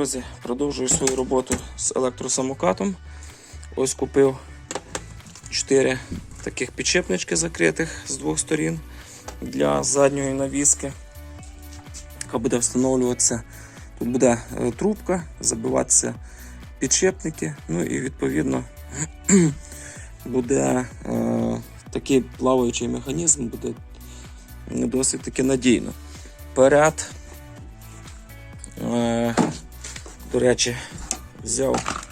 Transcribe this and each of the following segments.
друзі, продовжую свою роботу з електросамокатом. Ось купив 4 таких підшипнички закритих з двох сторін для задньої навіски, яка буде встановлюватися. Тут буде е, трубка, забиватися підшипники, ну і відповідно буде е, такий плаваючий механізм, буде досить таки надійно. Перед Е, До речі, взяв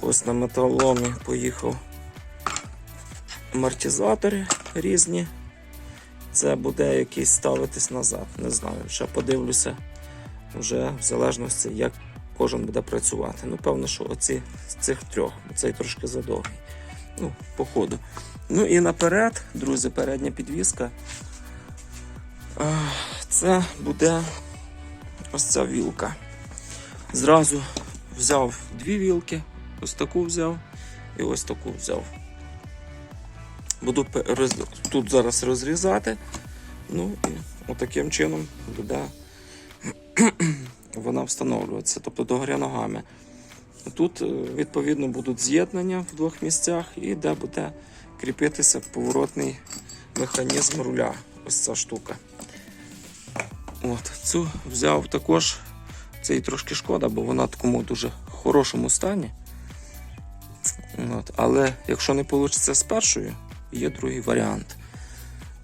ось на металоломі, поїхав амортизатори різні. Це буде якийсь ставитись назад. Не знаю. Ще подивлюся вже в залежності, як кожен буде працювати. Ну, певно, що оці з цих трьох, цей трошки задовгий. Ну, по ходу. Ну і наперед, друзі, передня підвіска. Е, Це буде ось ця вілка. Зразу взяв дві вілки, ось таку взяв і ось таку взяв. Буду тут зараз розрізати. Ну і отаким чином буде вона встановлюватися, тобто догоря ногами. Тут, е, відповідно, будуть з'єднання в двох місцях і де буде кріпитися поворотний механізм руля. Ось ця штука. От, цю взяв також. Це і трошки шкода, бо вона в такому дуже хорошому стані. От, але якщо не вийде з першою, є другий варіант.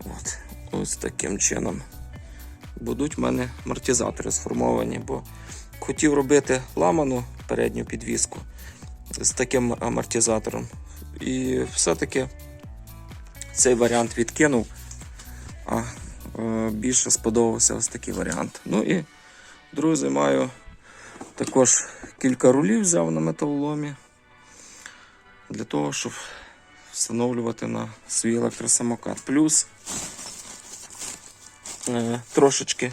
От, ось таким чином. Будуть в мене амортизатори сформовані, бо хотів робити ламану передню підвіску з таким амортизатором. І все-таки цей варіант відкинув. А е, більше сподобався ось такий варіант. Ну і, друзі, маю також кілька рулів взяв на металоломі для того, щоб встановлювати на свій електросамокат. Плюс е, трошечки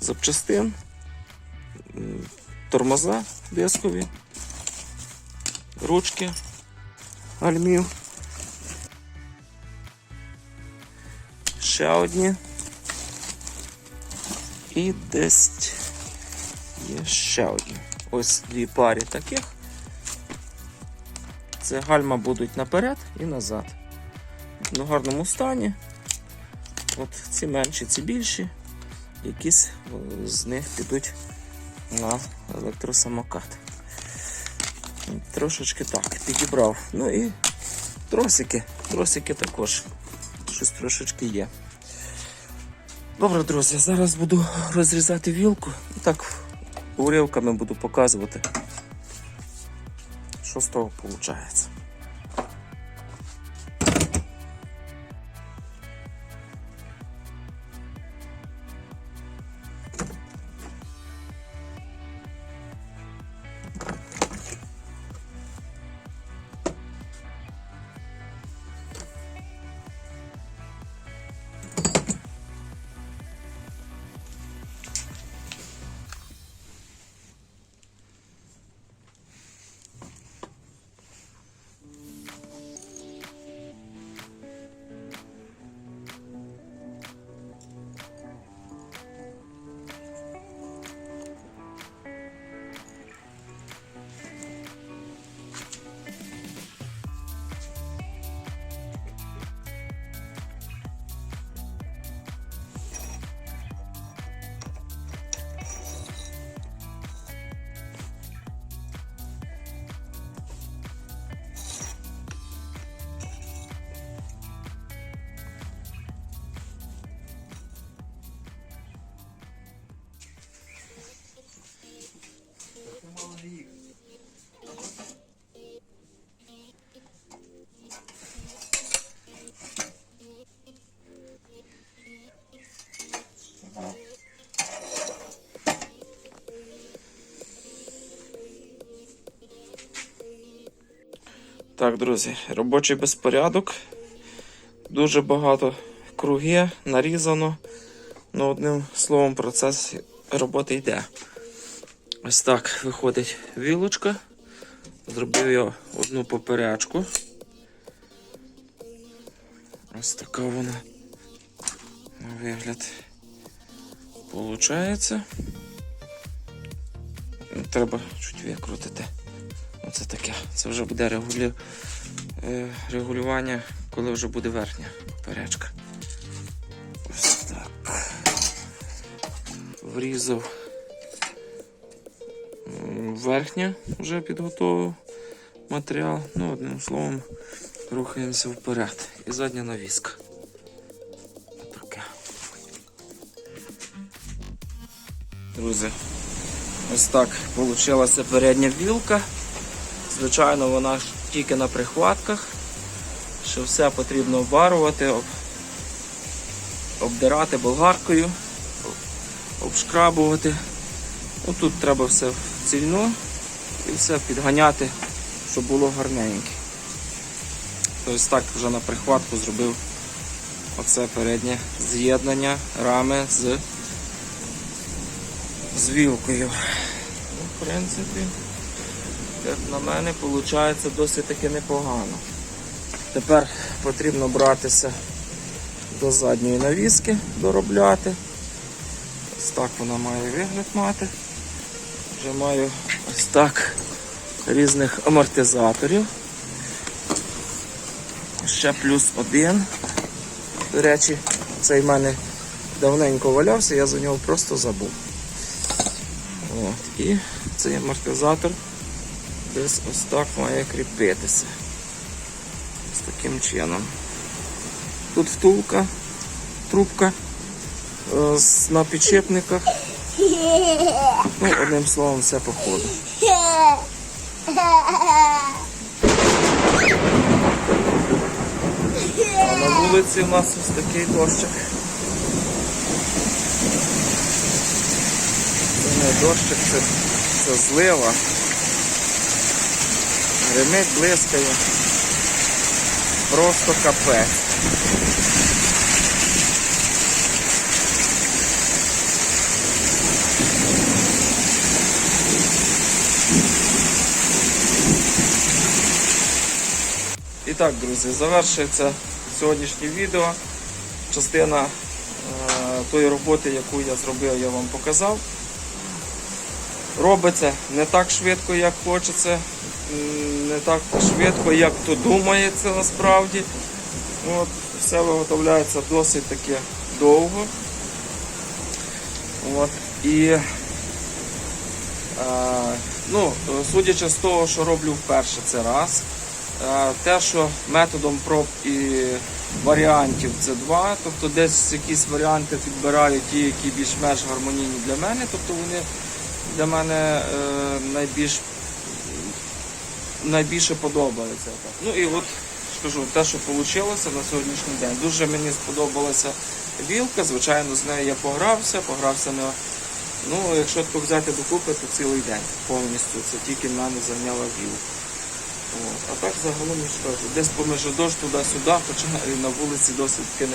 запчастин, м, тормоза дискові, ручки альмів. Ще одні. І десь є ще одні. Ось дві парі таких. Це гальма будуть наперед і назад. В гарному стані. От ці менші, ці більші. Якісь з них підуть на електросамокат. Трошечки так, підібрав. Ну і тросики. Тросики також. Щось трошечки є. Добре, друзі, зараз буду розрізати вілку. Так уривками буду показувати, що з того виходить. Так, друзі, робочий безпорядок. Дуже багато круги нарізано. Ну, одним словом, процес роботи йде. Ось так виходить вілочка. Зробив я одну поперечку. Ось така вона на вигляд получається. треба чуть викрутити. Оце таке. Це вже буде регулю... е, регулювання, коли вже буде верхня перечка. Ось так. Врізав верхня, вже підготовив матеріал. Ну, одним словом, рухаємося вперед. І задня навіска. Таке. Друзі, ось так вийшла передня вілка. Звичайно, вона тільки на прихватках. Що все потрібно обварувати, об... обдирати болгаркою, обшкрабувати. Ну, тут треба все в цільну і все підганяти, щоб було гарненьке. Ось так вже на прихватку зробив оце переднє з'єднання рами з, з вілкою. Ну, в принципі, як на мене, виходить досить таки непогано. Тепер потрібно братися до задньої навіски, доробляти. Ось так вона має вигляд мати. Вже маю ось так різних амортизаторів. Ще плюс один. До речі, цей в мене давненько валявся, я за нього просто забув. От. І цей амортизатор десь ось так має кріпитися. Ось таким чином. Тут втулка, трубка е, на підшипниках. Ну, одним словом, все по ходу. А на вулиці у нас ось такий дощик. Це не дощик, це, це злива. Гримить, блискає. Просто капець. І так, друзі, завершується сьогоднішнє відео. Частина е, тої роботи, яку я зробив, я вам показав. Робиться не так швидко, як хочеться, не так швидко, як то думається насправді. От, все виготовляється досить таки довго. От, і е, ну, судячи з того, що роблю вперше це раз. Е, Те, що методом проб і варіантів це два, тобто десь якісь варіанти підбираю ті, які більш-менш гармонійні для мене, тобто вони для мене е, найбільш, найбільше подобаються. Так. Ну і от скажу, те, що вийшло на сьогоднішній день. Дуже мені сподобалася вілка, звичайно, з нею я погрався, погрався на. Ну, якщо тако взяти докупи, то цілий день повністю. Це тільки мене зайняла вілка. От. А так загалом я ж кажу, десь поміж дощ туди-сюди, хоча на вулиці досить таки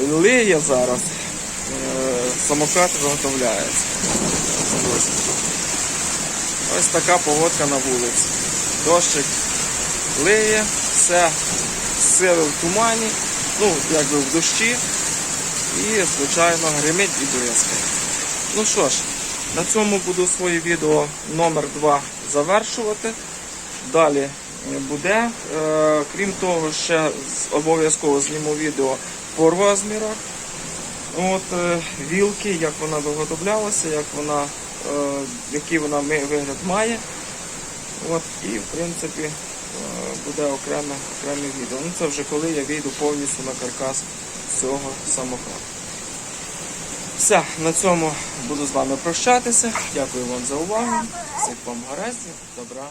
не лиє зараз. Е, Самокат виготовляється. Ось. Така погодка на вулиці. Дощик лиє, все сили в тумані, ну, якби в дощі. І, звичайно, гримить і блискає. Ну що ж, на цьому буду своє відео номер 2 завершувати. Далі буде. Е, Крім того, ще обов'язково зніму відео по розмірах. От, е, вілки, як вона виготовлялася, як вона, який вона вигляд має. От, і в принципі е, буде окреме, окреме відео. Ну, це вже коли я вийду повністю на каркас цього самоката. Все, на цьому буду з вами прощатися. Дякую вам за увагу. Всіх вам гараздів, добра.